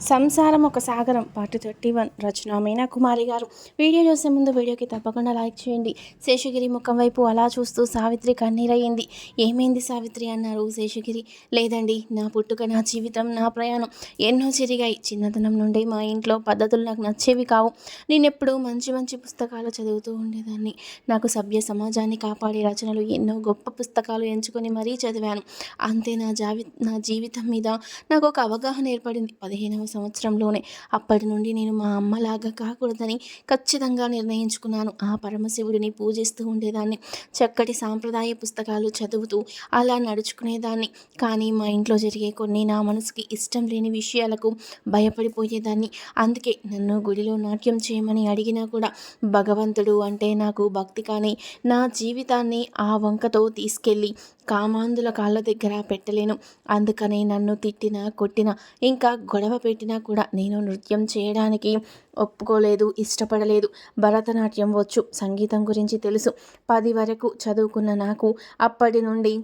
సంసారం ఒక సాగరం పార్ట్ థర్టీ వన్ రచన మీనా కుమారి గారు. వీడియో చూసే ముందు వీడియోకి తప్పకుండా లైక్ చేయండి. శేషగిరి ముఖం వైపు అలా చూస్తూ సావిత్రి కన్నీరయ్యింది. ఏమైంది సావిత్రి అన్నారు శేషగిరి. లేదండి నా పుట్టుక నా జీవితం నా ప్రయాణం ఎన్నో జరిగాయి చిన్నతనం నుండి మా ఇంట్లో పద్ధతులు నాకు నచ్చేవి కావు. నేనెప్పుడు మంచి మంచి పుస్తకాలు చదువుతూ ఉండేదాన్ని. నాకు సభ్య సమాజాన్ని కాపాడే రచనలు ఎన్నో గొప్ప పుస్తకాలు ఎంచుకొని మరీ చదివాను. అంతే నా జావి నా జీవితం మీద నాకు ఒక అవగాహన ఏర్పడింది. పదిహేనవ సంవత్సరంలోనే. అప్పటి నుండి నేను మా అమ్మలాగా కాకూడదని ఖచ్చితంగా నిర్ణయించుకున్నాను. ఆ పరమశివుడిని పూజిస్తూ ఉండేదాన్ని. చక్కటి సాంప్రదాయ పుస్తకాలు చదువుతూ అలా నడుచుకునేదాన్ని. కానీ మా ఇంట్లో జరిగే కొన్ని నా మనసుకి ఇష్టం లేని విషయాలకు భయపడిపోయేదాన్ని. అందుకే నన్ను గుడిలో నాట్యం చేయమని అడిగినా కూడా భగవంతుడు అంటే నాకు భక్తి కానీ నా జీవితాన్ని ఆ వంకతో తీసుకెళ్ళి కామాంధుల కాళ్ళ దగ్గర పెట్టలేను. అందుకనే నన్ను తిట్టినా కొట్టినా ఇంకా గొడవ పెట్టినా కూడా నేను నృత్యం చేయడానికి ఒప్పుకోలేదు ఇష్టపడలేదు. భరతనాట్యం వచ్చు సంగీతం గురించి తెలుసు. పది వరకు చదువుకున్న నాకు అప్పటి నుండి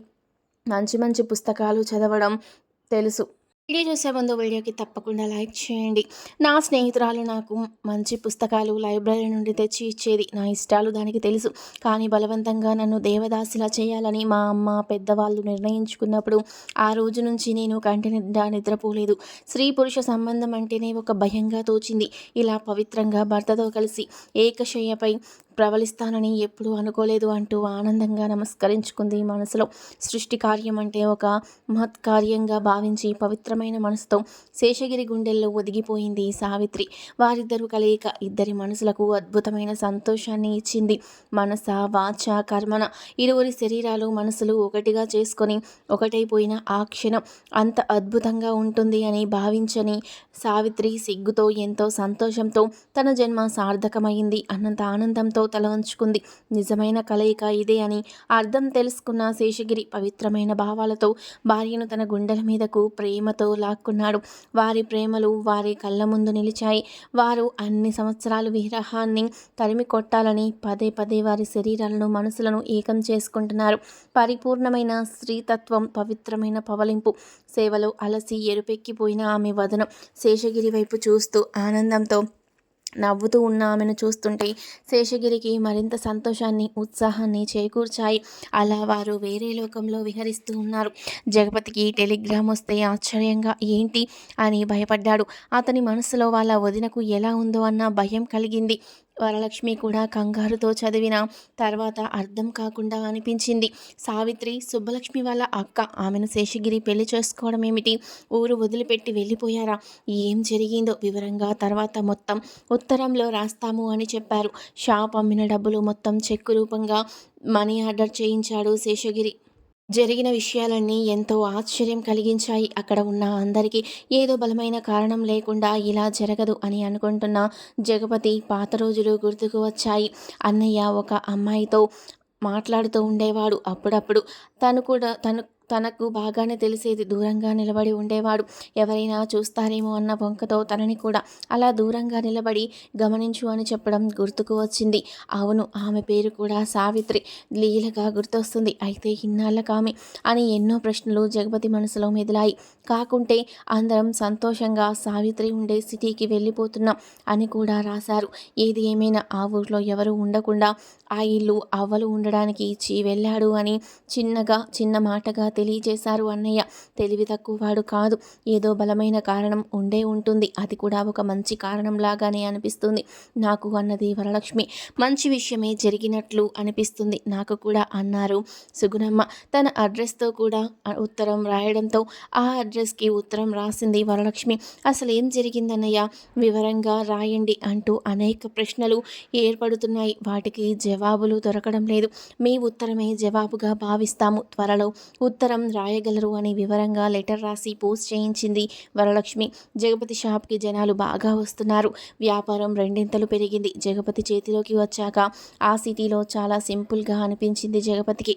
మంచి మంచి పుస్తకాలు చదవడం తెలుసు. వీడియో చూసే ముందు వీడియోకి తప్పకుండా లైక్ చేయండి. నా స్నేహితురాలు నాకు మంచి పుస్తకాలు లైబ్రరీ నుండి తెచ్చి ఇచ్చేది. నా ఇష్టాలు దానికి తెలుసు. కానీ బలవంతంగా నన్ను దేవదాసిలా చేయాలని మా అమ్మ పెద్దవాళ్ళు నిర్ణయించుకున్నప్పుడు ఆ రోజు నుంచి నేను కంటి నిండా నిద్రపోలేదు. స్త్రీ పురుష సంబంధం అంటేనే ఒక భయంగా తోచింది. ఇలా పవిత్రంగా భర్తతో కలిసి ఏకశయ్యపై ప్రవలిస్తానని ఎప్పుడూ అనుకోలేదు అంటూ ఆనందంగా నమస్కరించుకుంది మనసులో. సృష్టి కార్యం అంటే ఒక మహత్కార్యంగా భావించి పవిత్రమైన మనసుతో శేషగిరి గుండెల్లో ఒదిగిపోయింది సావిత్రి. వారిద్దరూ కలయిక ఇద్దరి మనసులకు అద్భుతమైన సంతోషాన్ని ఇచ్చింది. మనస వాచ కర్మన ఇరువురి శరీరాలు మనసులు ఒకటిగా చేసుకొని ఒకటైపోయిన ఆ క్షణం అంత అద్భుతంగా ఉంటుంది అని భావించని సావిత్రి సిగ్గుతో ఎంతో సంతోషంతో తన జన్మ సార్థకమైంది అన్నంత ఆనందంతో తల వంచుకుంది నిజమైన కలయిక ఇదే అని అర్థం తెలుసుకున్న శేషగిరి పవిత్రమైన భావాలతో భార్యను తన గుండెల మీదకు ప్రేమతో లాక్కున్నాడు. వారి ప్రేమలు వారి కళ్ళ ముందు నిలిచాయి. వారు అన్ని సంవత్సరాలు విరహాన్ని తరిమి కొట్టాలని పదే పదే వారి శరీరాలను మనసులను ఏకం చేసుకుంటున్నారు. పరిపూర్ణమైన స్త్రీతత్వం పవిత్రమైన పవలింపు సేవలో అలసి ఎరుపెక్కిపోయిన ఆమె వదనం శేషగిరి వైపు చూస్తూ ఆనందంతో నవ్వుతూ ఉన్న ఆమెను చూస్తుంటే శేషగిరికి మరింత సంతోషాన్ని ఉత్సాహాన్ని చేకూర్చాయి. అలా వారు వేరే లోకంలో విహరిస్తూ ఉన్నారు. జగపతికి టెలిగ్రామ్ వస్తే ఆశ్చర్యంగా ఏంటి? అని భయపడ్డాడు. అతని మనసులో వాళ్ళ వదినకు ఎలా ఉందో అన్న భయం కలిగింది. వరలక్ష్మి కూడా కంగారుతో చదివిన తర్వాత అర్థం కాకుండా అనిపించింది. సావిత్రి సుబ్బలక్ష్మి వాళ్ళ అక్క ఆమెను శేషగిరి పెళ్ళి చేసుకోవడం ఏమిటి ఊరు వదిలిపెట్టి వెళ్ళిపోయారా? ఏం జరిగిందో వివరంగా తర్వాత మొత్తం ఉత్తరంలో రాస్తాము అని చెప్పారు. షాప్ అమ్మిన డబ్బులు మొత్తం చెక్కు రూపంగా మనీ ఆర్డర్ చేయించాడు శేషగిరి. జరిగిన విషయాలన్నీ ఎంతో ఆశ్చర్యం కలిగించాయి. అక్కడ ఉన్న అందరికీ ఏదో బలమైన కారణం లేకుండా ఇలా జరగదు అని అనుకుంటున్న జగపతి పాత రోజులు గుర్తుకు వచ్చాయి. అన్నయ్య ఒక అమ్మాయితో మాట్లాడుతూ ఉండేవాడు. అప్పుడప్పుడు తను కూడా తను తనకు బాగానే తెలిసేది దూరంగా నిలబడి ఉండేవాడు. ఎవరైనా చూస్తారేమో అన్న వంకతో తనని కూడా అలా దూరంగా నిలబడి గమనించు అని చెప్పడం గుర్తుకు వచ్చింది. అవును ఆమె పేరు కూడా సావిత్రి. లీలగా గుర్తొస్తుంది. అయితే ఇన్నాళ్ళకామె అని ఎన్నో ప్రశ్నలు జగపతి మనసులో మెదిలాయి. కాకుంటే అందరం సంతోషంగా సావిత్రి ఉండే సిటీకి వెళ్ళిపోతున్నాం అని కూడా రాశారు. ఏది ఏమైనా ఆ ఊర్లో ఎవరు ఉండకుండా ఆ ఇల్లు అవ్వలు ఉండడానికి ఇచ్చి వెళ్ళాడు అని చిన్నగా చిన్న మాటగా తెలియజేశారు అన్నయ్య. తెలివి తక్కువ వాడు కాదు. ఏదో బలమైన కారణం ఉండే ఉంటుంది. అది కూడా ఒక మంచి కారణం లాగానే అనిపిస్తుంది. నాకు అన్నది వరలక్ష్మి. మంచి విషయమే జరిగినట్లు అనిపిస్తుంది. నాకు కూడా అన్నారు సుగుణమ్మ. తన అడ్రస్తో కూడా ఉత్తరం రాయడంతో ఆ అడ్రస్కి ఉత్తరం రాసింది వరలక్ష్మి. అసలు ఏం జరిగిందన్నయ్య? వివరంగా రాయండి అంటూ అనేక ప్రశ్నలు ఏర్పడుతున్నాయి. వాటికి జవాబులు దొరకడం లేదు. మీ ఉత్తరమే జవాబుగా భావిస్తాము. త్వరలో ఉత్తరం ఉత్తరం రాయగలరు అని వివరంగా లెటర్ రాసి పోస్ట్ చేయించింది వరలక్ష్మి. జగపతి షాప్కి జనాలు బాగా వస్తున్నారు. వ్యాపారం రెండింతలు పెరిగింది. జగపతి చేతిలోకి వచ్చాక ఆ సిటీలో చాలా సింపుల్గా అనిపించింది జగపతికి.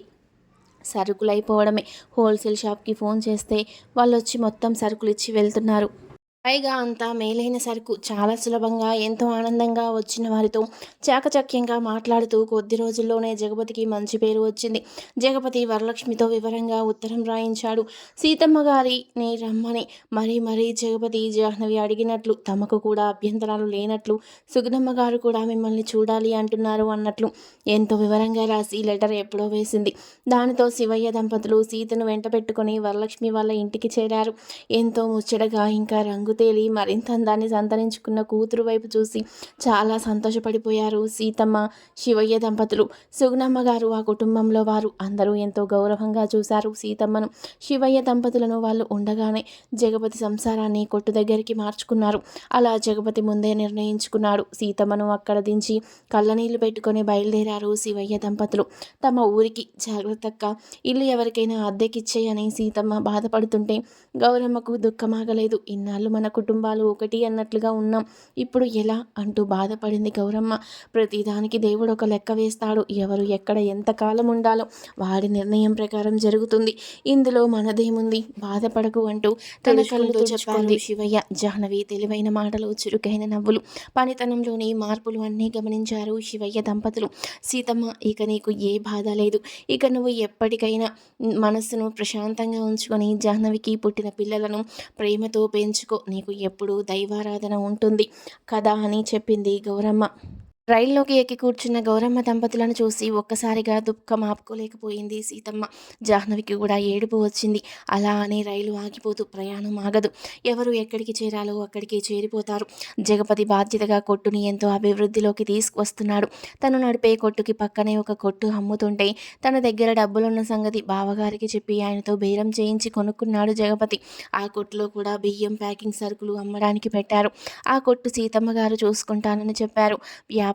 సరుకులు అయిపోవడమే హోల్సేల్ షాప్కి ఫోన్ చేస్తే వాళ్ళు వచ్చి మొత్తం సరుకులు ఇచ్చి వెళ్తున్నారు. పైగా అంతా మేలైన సరుకు చాలా సులభంగా ఎంతో ఆనందంగా వచ్చిన వారితో చాకచక్యంగా మాట్లాడుతూ కొద్ది రోజుల్లోనే జగపతికి మంచి పేరు వచ్చింది. జగపతి వరలక్ష్మితో వివరంగా ఉత్తరం రాయించాడు. సీతమ్మ గారిని రమ్మని మరీ మరీ జగపతి జాహ్నవి అడిగినట్లు తమకు కూడా అభ్యంతరాలు లేనట్లు సుగుణమ్మ గారు కూడా మిమ్మల్ని చూడాలి అంటున్నారు అన్నట్లు ఎంతో వివరంగా రాసి లెటర్ ఎప్పుడో వేసింది. దానితో శివయ్య దంపతులు సీతను వెంట పెట్టుకుని వరలక్ష్మి వాళ్ళ ఇంటికి చేరారు. ఎంతో ముచ్చటగా ఇంకా రంగు తేలి మరింత అందాన్ని సంతరించుకున్న కూతురు వైపు చూసి చాలా సంతోషపడిపోయారు సీతమ్మ శివయ్య దంపతులు. సుగుణమ్మ గారు ఆ కుటుంబంలో వారు అందరూ ఎంతో గౌరవంగా చూశారు సీతమ్మను. శివయ్య దంపతులను వాళ్ళు ఉండగానే జగపతి సంసారాన్ని కొట్టు దగ్గరికి మార్చుకున్నారు. అలా జగపతి ముందే నిర్ణయించుకున్నాడు. సీతమ్మను అక్కడ దించి కళ్ళనీళ్ళు పెట్టుకొని బయలుదేరారు శివయ్య దంపతులు. తమ ఊరికి జాగ్రత్తగా ఇల్లు ఎవరికైనా అద్దెకిచ్చేయని సీతమ్మ బాధపడుతుంటే గౌరమ్మకు దుఃఖమాగలేదు ఇన్నాళ్ళు మన కుటుంబాలు ఒకటి అన్నట్లుగా ఉన్నాం. ఇప్పుడు ఎలా అంటూ బాధపడింది గౌరమ్మ. ప్రతిదానికి దేవుడు ఒక లెక్క వేస్తాడు. ఎవరు ఎక్కడ ఎంతకాలం ఉండాలో వాడి నిర్ణయం ప్రకారం జరుగుతుంది. ఇందులో మనదేముంది? బాధపడకు అంటూ తన కళ్ళతో చెప్పాలి శివయ్య. జాహ్నవి తెలివైన మాటలు చురుకైన నవ్వులు. పనితనంలోని మార్పులు అన్నీ గమనించారు శివయ్య దంపతులు. సీతమ్మ ఇక నీకు ఏ బాధ లేదు. ఇక నువ్వు ఎప్పటికైనా మనస్సును ప్రశాంతంగా ఉంచుకొని జాహ్నవికి పుట్టిన పిల్లలను ప్రేమతో పెంచుకో. నీకు ఎప్పుడూ దైవారాధన ఉంటుంది. కదా అని చెప్పింది గౌరమ్మ. రైల్లోకి ఎక్కి కూర్చున్న గౌరమ్మ దంపతులను చూసి ఒక్కసారిగా దుఃఖం ఆపుకోలేకపోయింది సీతమ్మ. జాహ్నవికి కూడా ఏడుపు వచ్చింది. అలా అని రైలు ఆగిపోతూ ప్రయాణం ఆగదు. ఎవరు ఎక్కడికి చేరాలో అక్కడికి చేరిపోతారు. జగపతి బాధ్యతగా కొట్టుని ఎంతో అభివృద్ధిలోకి తీసుకువస్తున్నాడు తను నడిపే కొట్టుకి పక్కనే ఒక కొట్టు అమ్ముతుంటే తన దగ్గర డబ్బులున్న సంగతి బావగారికి చెప్పి ఆయనతో బేరం చేయించి కొనుక్కున్నాడు జగపతి. ఆ కొట్టులో కూడా బియ్యం ప్యాకింగ్ సరుకులు అమ్మడానికి పెట్టారు. ఆ కొట్టు సీతమ్మ గారు చూసుకుంటానని చెప్పారు.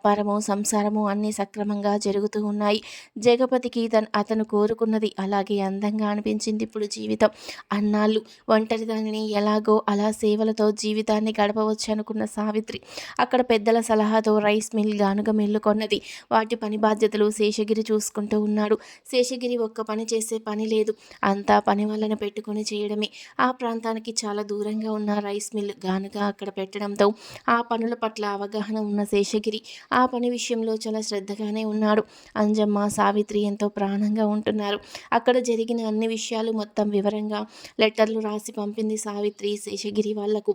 వ్యాపారము సంసారము అన్నీ సక్రమంగా జరుగుతూ ఉన్నాయి. జగపతికి తన అతను కోరుకున్నది అలాగే అందంగా అనిపించింది ఇప్పుడు జీవితం. అన్నాళ్ళు ఒంటరిదానిని ఎలాగో అలా సేవలతో జీవితాన్ని గడపవచ్చు అనుకున్న సావిత్రి అక్కడ పెద్దల సలహాతో రైస్ మిల్ గానుగ మిల్లు కొన్నది. వాటి పని బాధ్యతలు శేషగిరి చూసుకుంటూ ఉన్నాడు. శేషగిరి ఒక్క పని చేసే పని లేదు. అంతా పని వలన పెట్టుకొని చేయడమే. ఆ ప్రాంతానికి చాలా దూరంగా ఉన్న రైస్ మిల్ గానుగ అక్కడ పెట్టడంతో ఆ పనుల పట్ల అవగాహన ఉన్న శేషగిరి ఆ పని విషయంలో చాలా శ్రద్ధగానే ఉన్నాడు. అంజమ్మ సావిత్రి ఎంతో ప్రాణంగా ఉంటున్నారు. అక్కడ జరిగిన అన్ని విషయాలు మొత్తం వివరంగా లెటర్లు రాసి పంపింది సావిత్రి శేషగిరి వాళ్ళకు.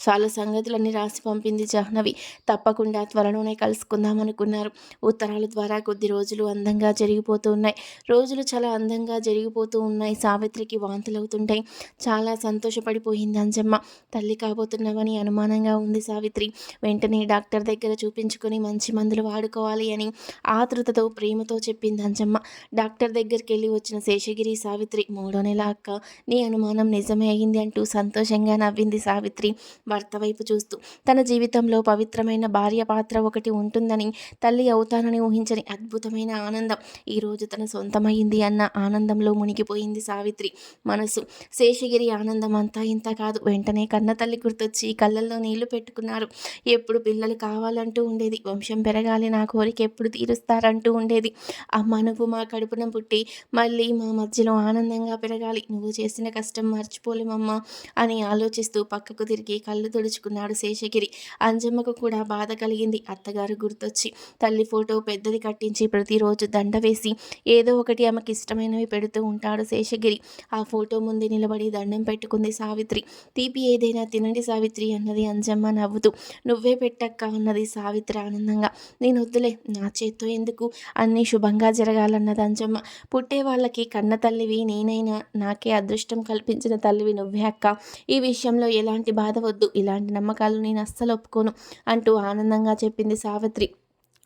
చాలా సంగతులన్నీ రాసి పంపింది జాహ్నవి. తప్పకుండా త్వరలోనే కలుసుకుందాం అనుకున్నారు. ఉత్తరాల ద్వారా కొద్ది రోజులు అందంగా జరిగిపోతూ ఉన్నాయి. రోజులు చాలా అందంగా జరిగిపోతూ ఉన్నాయి. సావిత్రికి వాంతులవుతుంటాయి. చాలా సంతోషపడిపోయింది అంజమ్మ. తల్లి కాబోతున్నామని అనుమానంగా ఉంది సావిత్రి. వెంటనే డాక్టర్ దగ్గర చూపించుకొని మంచి మందులు వాడుకోవాలి అని ఆతృతతో ప్రేమతో చెప్పింది అంజమ్మ. డాక్టర్ దగ్గరికి వెళ్ళి వచ్చిన శేషగిరి సావిత్రి మూడో నెల అక్క నీ అనుమానం నిజమే అయింది అంటూ సంతోషంగా నవ్వింది సావిత్రి. భర్త వైపు చూస్తూ తన జీవితంలో పవిత్రమైన భార్య పాత్ర ఒకటి ఉంటుందని తల్లి అవుతానని ఊహించని అద్భుతమైన ఆనందం. ఈరోజు తన సొంతమైంది అన్న ఆనందంలో మునిగిపోయింది సావిత్రి. మనసు శేషగిరి ఆనందం అంతా ఇంత కాదు. వెంటనే కన్న తల్లి గుర్తొచ్చి కళ్ళల్లో నీళ్ళు పెట్టుకున్నారు. ఎప్పుడు పిల్లలు కావాలంటూ ఉండేది. వంశం పెరగాలి నా కోరిక ఎప్పుడు తీరుస్తారంటూ ఉండేది. అమ్మ నువ్వు మా కడుపున పుట్టి మళ్ళీ మా మధ్యలో ఆనందంగా పెరగాలి. నువ్వు చేసిన కష్టం మర్చిపోలేమమ్మా అని ఆలోచిస్తూ పక్కకు తిరిగి కళ్ళు కళ్ళు తుడుచుకున్నాడు శేషగిరి. అంజమ్మకు కూడా బాధ కలిగింది. అత్తగారు గుర్తొచ్చి తల్లి ఫోటో పెద్దది కట్టించి ప్రతిరోజు దండ వేసి ఏదో ఒకటి ఆమెకి ఇష్టమైనవి పెడుతూ ఉంటాడు శేషగిరి. ఆ ఫోటో ముందు నిలబడి దండం పెట్టుకుంది సావిత్రి. తీపి ఏదైనా తినండి సావిత్రి అన్నది అంజమ్మ నవ్వుతూ. నువ్వే పెట్టక్క అన్నది సావిత్రి ఆనందంగా. నేను వద్దులే నా చేత్తో ఎందుకు? అన్నీ శుభంగా జరగాలన్నది అంజమ్మ. పుట్టే వాళ్ళకి కన్న తల్లివి నేనైనా నాకే అదృష్టం కల్పించిన తల్లివి నువ్వే అక్క. ఈ విషయంలో ఎలాంటి బాధ వద్దు. ఇలాంటి నమ్మకాలు నేను అస్సలు ఒప్పుకోను అంటూ ఆనందంగా చెప్పింది సావిత్రి.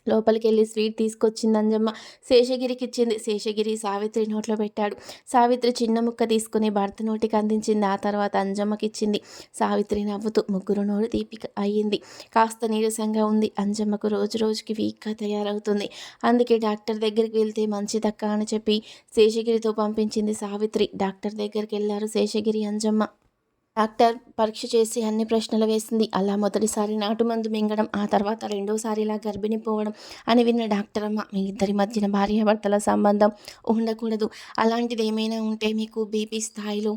లోపలికి వెళ్ళి స్వీట్ తీసుకొచ్చింది అంజమ్మ. శేషగిరికి ఇచ్చింది శేషగిరి సావిత్రి నోట్లో పెట్టాడు. సావిత్రి చిన్న ముక్క తీసుకుని భర్త నోటికి అందించింది. ఆ తర్వాత అంజమ్మకి ఇచ్చింది సావిత్రి నవ్వుతూ ముగ్గురు నోరు తీపిక అయ్యింది. కాస్త నీరసంగా ఉంది. అంజమ్మకు రోజు రోజుకి వీక్గా తయారవుతుంది. అందుకే డాక్టర్ దగ్గరికి వెళ్తే మంచిదక్క అని చెప్పి శేషగిరితో పంపించింది సావిత్రి. డాక్టర్ దగ్గరికి వెళ్ళారు శేషగిరి అంజమ్మ. డాక్టర్ పరీక్ష చేసి అన్ని ప్రశ్నలు వేసింది. అలా మొదటిసారి నాటుమందు మింగడం ఆ తర్వాత రెండోసారి ఇలా గర్భిణి పోవడం అని విన్న డాక్టర్ అమ్మ మీ ఇద్దరి మధ్యన భార్యాభర్తల సంబంధం ఉండకూడదు. అలాంటిది ఏమైనా ఉంటే మీకు బీపీ స్థాయిలో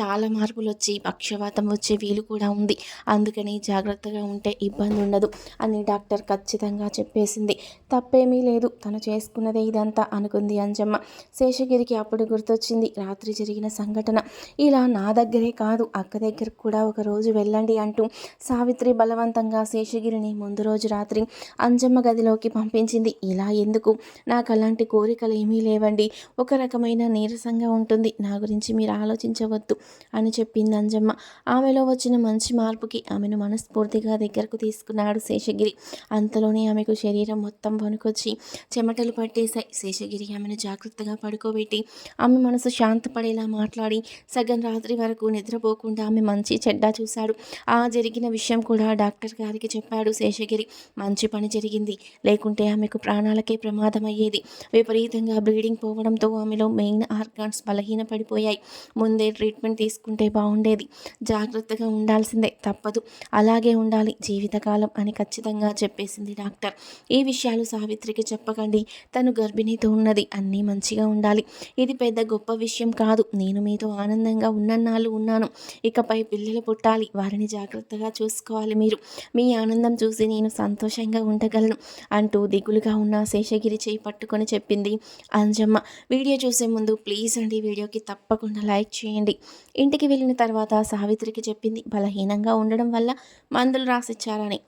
చాలా మార్పులు వచ్చి పక్షవాతం వచ్చే వీలు కూడా ఉంది. అందుకని జాగ్రత్తగా ఉంటే ఇబ్బంది ఉండదు అని డాక్టర్ ఖచ్చితంగా చెప్పేసింది. తప్పేమీ లేదు. తను చేసుకున్నదే ఇదంతా అనుకుంది అంజమ్మ. శేషగిరికి అప్పుడు గుర్తొచ్చింది రాత్రి జరిగిన సంఘటన. ఇలా నా దగ్గరే కాదు అక్క దగ్గరకు కూడా ఒక రోజు వెళ్ళండి అంటూ సావిత్రి బలవంతంగా శేషగిరిని ముందు రోజు రాత్రి అంజమ్మ గదిలోకి పంపించింది. ఇలా ఎందుకు? నాకు అలాంటి కోరికలు ఏమీ లేవండి. ఒక రకమైన నీరసంగా ఉంటుంది. నా గురించి మీరు ఆలోచించవద్దు. అని చెప్పింది అంజమ్మ. ఆమెలో వచ్చిన మంచి మార్పుకి ఆమెను మనస్ఫూర్తిగా దగ్గరకు తీసుకున్నాడు శేషగిరి. అంతలోనే ఆమెకు శరీరం మొత్తం వణుకొచ్చి చెమటలు పట్టేశాయి. శేషగిరి ఆమెను జాగ్రత్తగా పడుకోబెట్టి ఆమె మనసు శాంతపడేలా మాట్లాడి సగం రాత్రి వరకు నిద్రపోకుండా ఆమె మంచి చెడ్డ చూశాడు. ఆ జరిగిన విషయం కూడా డాక్టర్ గారికి చెప్పాడు శేషగిరి. మంచి పని జరిగింది. లేకుంటే ఆమెకు ప్రాణాలకే ప్రమాదం అయ్యేది విపరీతంగా బ్లీడింగ్ పోవడంతో ఆమెలో మెయిన్ ఆర్గాన్స్ బలహీన పడిపోయాయి ముందే ట్రీట్మెంట్ తీసుకుంటే బాగుండేది. జాగ్రత్తగా ఉండాల్సిందే. తప్పదు. అలాగే ఉండాలి. జీవితకాలం అని ఖచ్చితంగా చెప్పేసింది డాక్టర్. ఈ విషయాలు సావిత్రికి చెప్పకండి. తను గర్భిణీతో ఉన్నది. అన్నీ మంచిగా ఉండాలి. ఇది పెద్ద గొప్ప విషయం కాదు. నేను మీతో ఆనందంగా ఉన్నన్నాళ్ళు ఉన్నాను. ఇకపై పిల్లలు పుట్టాలి. వారిని జాగ్రత్తగా చూసుకోవాలి మీరు. మీ ఆనందం చూసి నేను సంతోషంగా ఉండగలను అంటూ దిగులుగా ఉన్న శేషగిరి చేయి పట్టుకొని చెప్పింది అంజమ్మ. వీడియో చూసే ముందు ప్లీజ్ అండి. వీడియోకి తప్పకుండా లైక్ చేయండి. ఇంటికి వెళ్ళిన తర్వాత సావిత్రికి చెప్పింది బలహీనంగా ఉండడం వల్ల మందులు రాసిచ్చారని.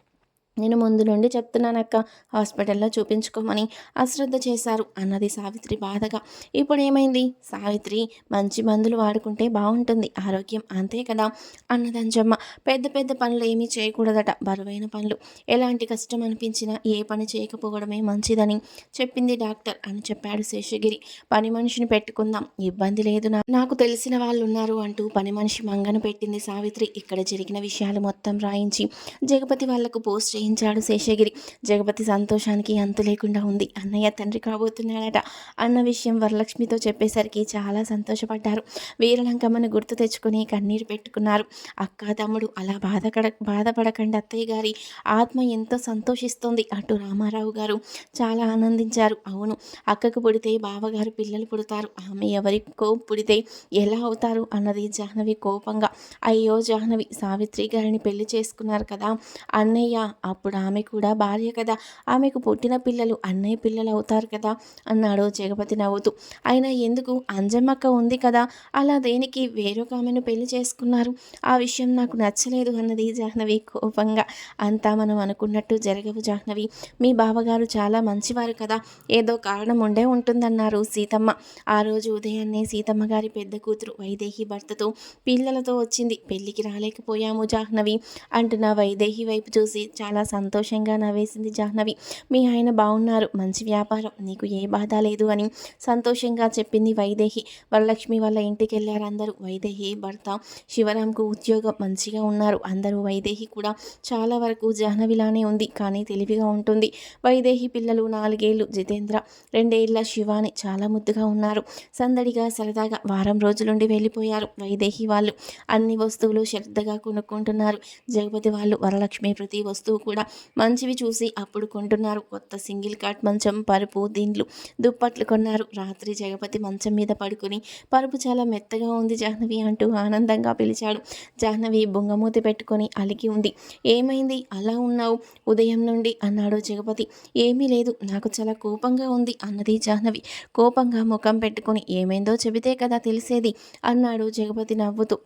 నేను ముందు నుండి చెప్తున్నానక్క. హాస్పిటల్లో చూపించుకోమని అశ్రద్ధ చేశారు అన్నది సావిత్రి బాధగా. ఇప్పుడు ఏమైంది? సావిత్రి మంచి మందులు వాడుకుంటే బాగుంటుంది ఆరోగ్యం అంతే కదా? అన్నదంజమ్మ పెద్ద పెద్ద పనులు ఏమీ చేయకూడదట బరువైన పనులు. ఎలాంటి కష్టం అనిపించినా ఏ పని చేయకపోవడమే మంచిదని చెప్పింది డాక్టర్ అని చెప్పాడు శేషగిరి. పని మనిషిని పెట్టుకుందాం ఇబ్బంది లేదు నాకు తెలిసిన వాళ్ళు ఉన్నారు అంటూ పని మనిషి మంగను పెట్టింది సావిత్రి. ఇక్కడ జరిగిన విషయాలు మొత్తం రాయించి జగపతి వాళ్ళకు పోస్ట్ చేయించాడు శేషగిరి. జగపతి సంతోషానికి అంతు లేకుండా ఉంది. అన్నయ్య తండ్రి కాబోతున్నాడట. అన్న విషయం వరలక్ష్మితో చెప్పేసరికి చాలా సంతోషపడ్డారు. వీరలంకమ్మను గుర్తు తెచ్చుకుని కన్నీరు పెట్టుకున్నారు. అక్క తమ్ముడు అలా బాధకడ బాధపడకండి అత్తయ్య గారి. ఆత్మ ఎంతో సంతోషిస్తోంది అటు రామారావు గారు. చాలా ఆనందించారు. అవును అక్కకు పుడితే బావగారు పిల్లలు పుడతారు. ఆమె ఎవరికో పుడితే ఎలా అవుతారు అన్నది జాహ్నవి కోపంగా. అయ్యో జాహ్నవి సావిత్రి గారిని పెళ్ళి చేసుకున్నారు కదా. అన్నయ్య అప్పుడు ఆమె కూడా భార్య కదా ఆమెకు పుట్టిన పిల్లలు అన్నయ్య పిల్లలు అవుతారు కదా అన్నాడు జగపతి నవ్వుతూ. అయినా ఎందుకు? అంజమ్మక్క ఉంది కదా అలా దేనికి వేరొక ఆమెను పెళ్ళి చేసుకున్నారు? ఆ విషయం నాకు నచ్చలేదు అన్నది జాహ్నవి కోపంగా. అంతా మనం అనుకున్నట్టు జరగవు జాహ్నవి. మీ బావగారు చాలా మంచివారు కదా ఏదో కారణం ఉండే ఉంటుందన్నారు సీతమ్మ. ఆ రోజు ఉదయాన్నే సీతమ్మ గారి పెద్ద కూతురు వైదేహి భర్తతో పిల్లలతో వచ్చింది. పెళ్ళికి రాలేకపోయాము జాహ్నవి అంటున్న వైదేహి వైపు చూసి చాలా సంతోషంగా నవ్వేసింది జాహ్నవి. మీ ఆయన బాగున్నారు మంచి వ్యాపారం. నీకు ఏ బాధ లేదు అని సంతోషంగా చెప్పింది వైదేహి. వరలక్ష్మి వాళ్ళ ఇంటికి వెళ్ళారు అందరూ. వైదేహి భర్త శివరాంకు ఉద్యోగం మంచిగా ఉన్నారు. అందరూ వైదేహి కూడా చాలా వరకు జాహ్నవిలానే ఉంది. కానీ తెలివిగా ఉంటుంది. వైదేహి పిల్లలు నాలుగేళ్ళు జితేంద్ర రెండేళ్ళ శివాని చాలా ముద్దుగా ఉన్నారు. సందడిగా సరదాగా వారం రోజులుండి వెళ్ళిపోయారు. వైదేహి వాళ్ళు అన్ని వస్తువులు శ్రద్ధగా కొనుక్కుంటున్నారు. జగపతి వాళ్ళు వరలక్ష్మి ప్రతి వస్తువు కూడా మంచివి చూసి అప్పుడు కొంటున్నారు కొత్త సింగిల్ కాట్ మంచం పరుపు దిండ్లు దుప్పట్లు కొన్నారు. రాత్రి జగపతి మంచం మీద పడుకుని పరుపు చాలా మెత్తగా ఉంది జాహ్నవి అంటూ ఆనందంగా పిలిచాడు. జాహ్నవి బొంగమూతి పెట్టుకొని అలిగి ఉంది. ఏమైంది? అలా ఉన్నావు? ఉదయం నుండి అన్నాడు జగపతి. ఏమీ లేదు. నాకు చాలా కోపంగా ఉంది అన్నది జాహ్నవి. కోపంగా ముఖం పెట్టుకొని ఏమైందో చెబితే కదా తెలిసేది? అన్నాడు జగపతి నవ్వుతూ.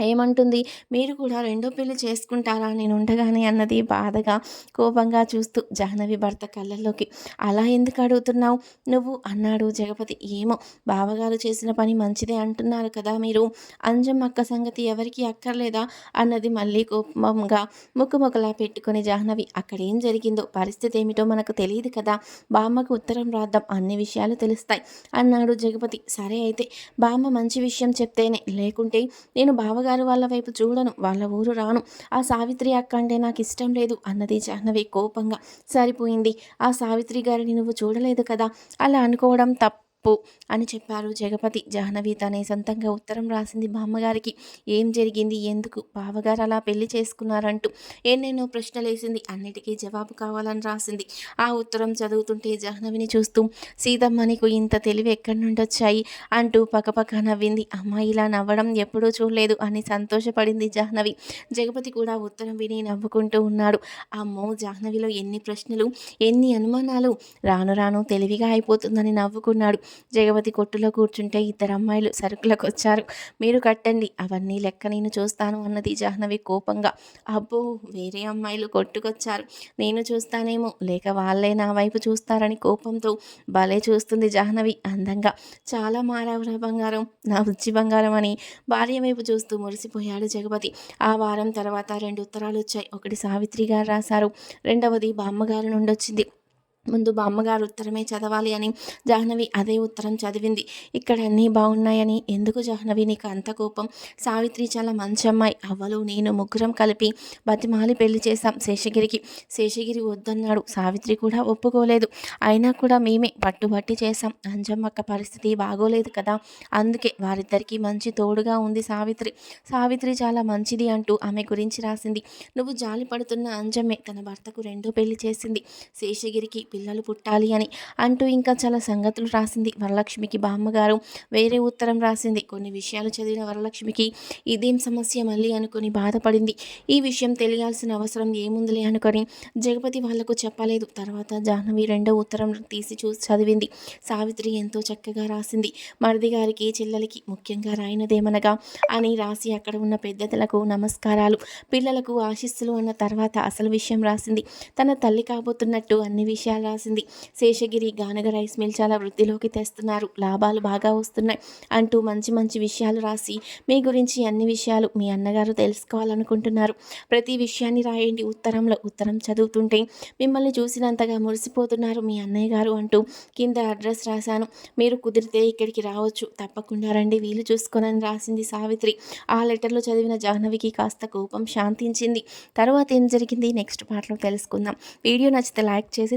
ఏమంటుంది? మీరు కూడా రెండో పెళ్ళి చేసుకుంటారా? నేను ఉండగానే అన్నది బాధగా కోపంగా చూస్తూ జాహ్నవి భర్త కళ్ళల్లోకి. అలా ఎందుకు అడుగుతున్నావు? నువ్వు అన్నాడు జగపతి. ఏమో బావగారు చేసిన పని మంచిదే అంటున్నారు కదా మీరు. అంజం అక్క సంగతి ఎవరికి అక్కర్లేదా? అన్నది మళ్ళీ కోపంగా ముక్కుముక్కలా పెట్టుకుని జాహ్నవి. అక్కడేం జరిగిందో పరిస్థితి ఏమిటో మనకు తెలియదు కదా. బామ్మకు ఉత్తరం రాద్దాం అన్ని విషయాలు తెలుస్తాయి అన్నాడు జగపతి. సరే అయితే బామ్మ మంచి విషయం చెప్తేనే. లేకుంటే నేను బావ బావగారు వాళ్ళ వైపు చూడను వాళ్ళ ఊరు రాను. ఆ సావిత్రి అక్క అంటే నాకు ఇష్టం లేదు అన్నది జాహ్నవి కోపంగా. సరిపోయింది. ఆ సావిత్రి గారిని నువ్వు చూడలేదు కదా? అలా అనుకోవడం తప్పు. తప్పు అని చెప్పారు జగపతి. జాహ్నవి తనే సొంతంగా ఉత్తరం రాసింది బామ్మగారికి. ఏం జరిగింది? ఎందుకు? బావగారు అలా పెళ్ళి చేసుకున్నారంటూ ఎన్నెన్నో ప్రశ్నలేసింది. అన్నిటికీ జవాబు కావాలని రాసింది. ఆ ఉత్తరం చదువుతుంటే జాహ్నవిని చూస్తూ సీతమ్మ నీకు ఇంత తెలివి ఎక్కడి నుండి వచ్చాయి అంటూ పక్కపక్క నవ్వింది. అమ్మాయి ఇలా నవ్వడం ఎప్పుడూ చూడలేదు అని సంతోషపడింది జాహ్నవి. జగపతి కూడా ఉత్తరం విని నవ్వుకుంటూ ఉన్నాడు. అమ్మో జాహ్నవిలో ఎన్ని ప్రశ్నలు ఎన్ని అనుమానాలు! రాను రాను తెలివిగా అయిపోతుందని నవ్వుకున్నాడు. జగపతి కొట్టులో కూర్చుంటే ఇద్దరు అమ్మాయిలు సరుకులకు వచ్చారు. మీరు కట్టండి. అవన్నీ లెక్క నేను చూస్తాను అన్నది జాహ్నవి కోపంగా. అబ్బో వేరే అమ్మాయిలు కొట్టుకొచ్చారు. నేను చూస్తానేమో. లేక వాళ్ళే నా వైపు చూస్తారని కోపంతో భలే చూస్తుంది జాహ్నవి అందంగా. చాలా మారావురా బంగారం. నా ఉచ్చి బంగారం అని భార్య వైపు చూస్తూ మురిసిపోయాడు జగపతి. ఆ వారం తర్వాత రెండు ఉత్తరాలు వచ్చాయి. ఒకటి సావిత్రి గారు రాశారు. రెండవది బామ్మగారి నుండి వచ్చింది ముందు బామ్మగారు ఉత్తరమే చదవాలి అని జాహ్నవి అదే ఉత్తరం చదివింది. ఇక్కడ అన్నీ బాగున్నాయని ఎందుకు జాహ్నవి? నీకు అంత కోపం? సావిత్రి చాలా మంచి అమ్మాయి. అవ్వలు నేను ముగ్గురం కలిపి బతిమాలి పెళ్ళి చేశాం శేషగిరికి. శేషగిరి వద్దన్నాడు. సావిత్రి కూడా ఒప్పుకోలేదు. అయినా కూడా మేమే పట్టుబట్టి చేశాం. అంజమ్మక్క పరిస్థితి బాగోలేదు కదా? అందుకే వారిద్దరికీ మంచి తోడుగా ఉంది సావిత్రి. సావిత్రి చాలా మంచిది అంటూ ఆమె గురించి రాసింది. నువ్వు జాలి పడుతున్న అంజమ్మే తన భర్తకు రెండో పెళ్ళి చేసింది. శేషగిరికి పిల్లలు పుట్టాలి అని అంటూ ఇంకా చాలా సంగతులు రాసింది వరలక్ష్మికి బామ్మగారు. వేరే ఉత్తరం రాసింది కొన్ని విషయాలు చదివిన వరలక్ష్మికి ఇదేం సమస్య మళ్ళీ అనుకుని బాధపడింది. ఈ విషయం తెలియాల్సిన అవసరం ఏముందిలే అనుకొని జగపతి వాళ్ళకు చెప్పలేదు. తర్వాత జాహ్నవి రెండో ఉత్తరం తీసి చూసి చదివింది. సావిత్రి ఎంతో చక్కగా రాసింది. మరిది గారికి చెల్లెలకి ముఖ్యంగా రాయినదేమనగా అని రాసి అక్కడ ఉన్న పెద్దలకు నమస్కారాలు. పిల్లలకు ఆశిస్సులు అన్న తర్వాత అసలు విషయం రాసింది. తన తల్లి కాబోతున్నట్టు అన్ని విషయాలు రాసింది. శేషగిరి గానగ రైస్ మిల్ చాలా వృద్ధిలోకి తెస్తున్నారు. లాభాలు బాగా వస్తున్నాయి అంటూ మంచి మంచి విషయాలు రాసి మీ గురించి అన్ని విషయాలు మీ అన్నగారు తెలుసుకోవాలనుకుంటున్నారు. ప్రతి విషయాన్ని రాయండి. ఉత్తరంలో ఉత్తరం చదువుతుంటే మిమ్మల్ని చూసినంతగా మురిసిపోతున్నారు మీ అన్నయ్య గారు అంటూ కింద అడ్రస్ రాశాను. మీరు కుదిరితే ఇక్కడికి రావచ్చు. తప్పకుండా రండి. వీలు చూసుకొనని రాసింది సావిత్రి. ఆ లెటర్లో చదివిన జాహ్నవికి కాస్త కోపం శాంతించింది. తర్వాత ఏం జరిగింది? నెక్స్ట్ పాటలో తెలుసుకుందాం. వీడియో నచ్చితే లైక్ చేసి